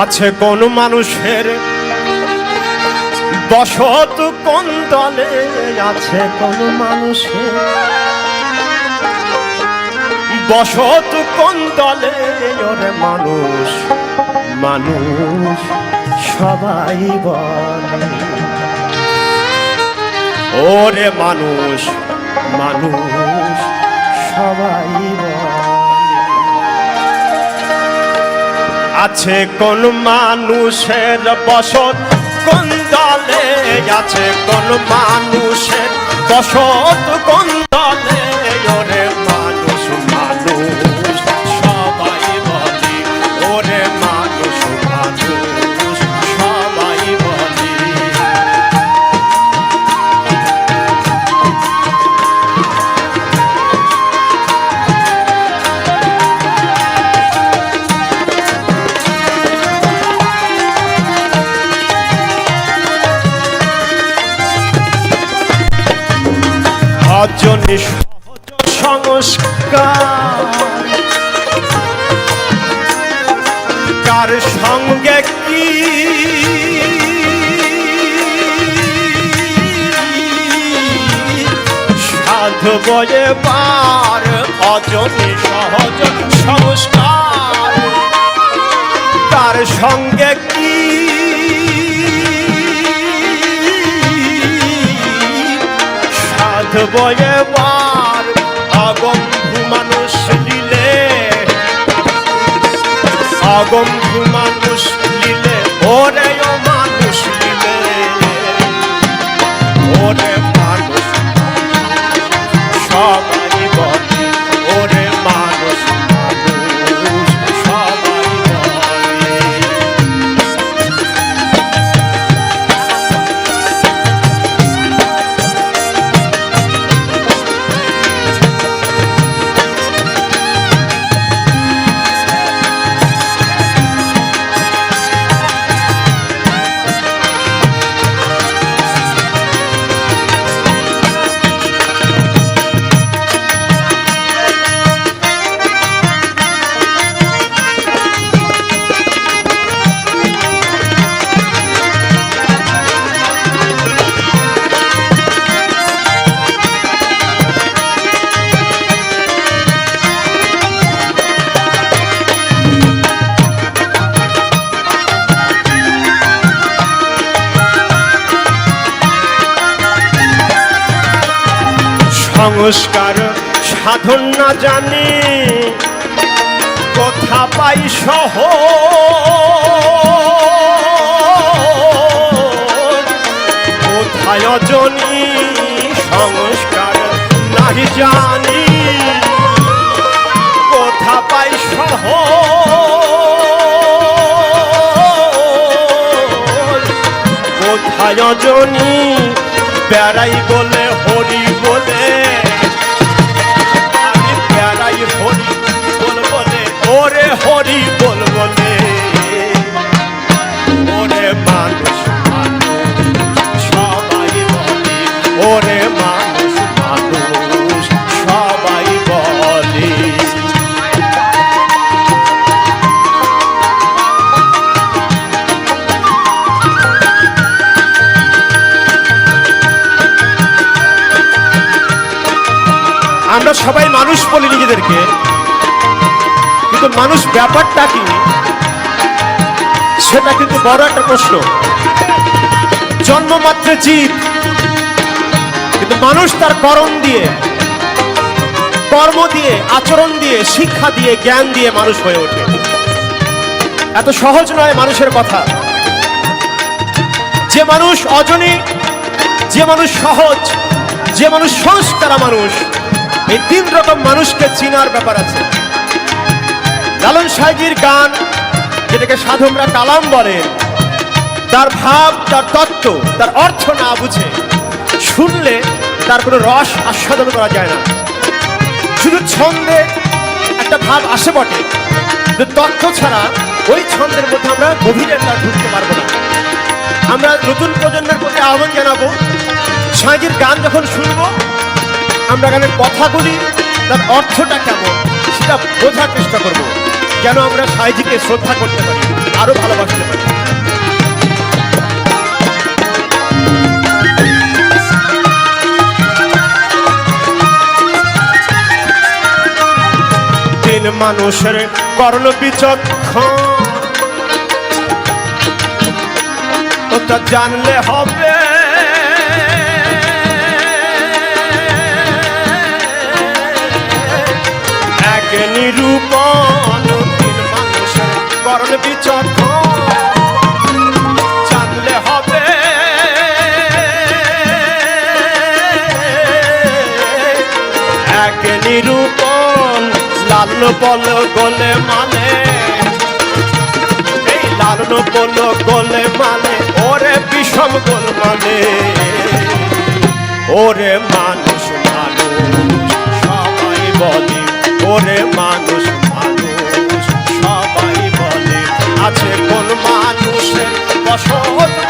আছে কোন মানুষের? বসত কোন দলে আছে কোন মানুষের? বসত কোন দলে ওরে মানুষ? মানুষ সবাই বলে। ওরে মানুষ মানুষ সবাই বলে। আছে কোন মানুষের বসত? কোন দলে আছে কোন মানুষের বসত? কোন সহজ সংস্কার। কার সঙ্গে কি? সাধব এবার অজনে সহজ সংস্কার। কার সঙ্গে সাধব এবার আগম মানুষ দিলে আগম সংস্কার সাধন না জানি, কথা পাই সহ কোথায় অজনী সংস্কার নাহি জানি, কোথা পাই সহ কোথায় অজনী বেড়াই আমরা সবাই মানুষ বলি নিজেদেরকে। কিন্তু মানুষ ব্যাপারটা কি? সেটা কিন্তু বড় একটা প্রশ্ন। জন্মমাত্রে জীব। কিন্তু মানুষ তার করণ দিয়ে, কর্ম দিয়ে, আচরণ দিয়ে, শিক্ষা দিয়ে, জ্ঞান দিয়ে মানুষ হয়ে ওঠে। এত সহজ নয় মানুষের কথা। যে মানুষ অজনী, যে মানুষ সহজ, যে মানুষ সংস্কারা মানুষ এই তিন রকম মানুষকে চিনার ব্যাপার আছে। লালন সাহেজির গান, যেটাকে সাধকরা কালাম বলেন তার ভাব, তার তত্ত্ব, তার অর্থ না বুঝে, শুনলে তার কোনো রস আস্বাদন করা যায় না। শুধু ছন্দে একটা ভাব আসে বটে, কিন্তু তত্ত্ব ছাড়া ওই ছন্দের মধ্যে আমরা গভীরে তা ঢুকতে পারব না। আমরা নতুন প্রজন্মের প্রতি আহ্বান জানাব সাঁজির গান যখন শুনব আমরা গানের কথাগুলি তার অর্থটা কেমন সেটা বোঝার চেষ্টা করব। যেন আমরা সাইজিকে শ্রদ্ধা করতে পারি, আরও ভালোবাসতে পারি। মানুষের কর্ণ বিচক্ষণ। ওটা জানলে হবে নিরূপণ লাল গোলে মানে এই লালন বল গোলে মানে ওরে বিষম গোল মানে ওরে মানুষ মানুষ, সবাই বলে, ওরে মানুষ আছে কোন মানুষের বসত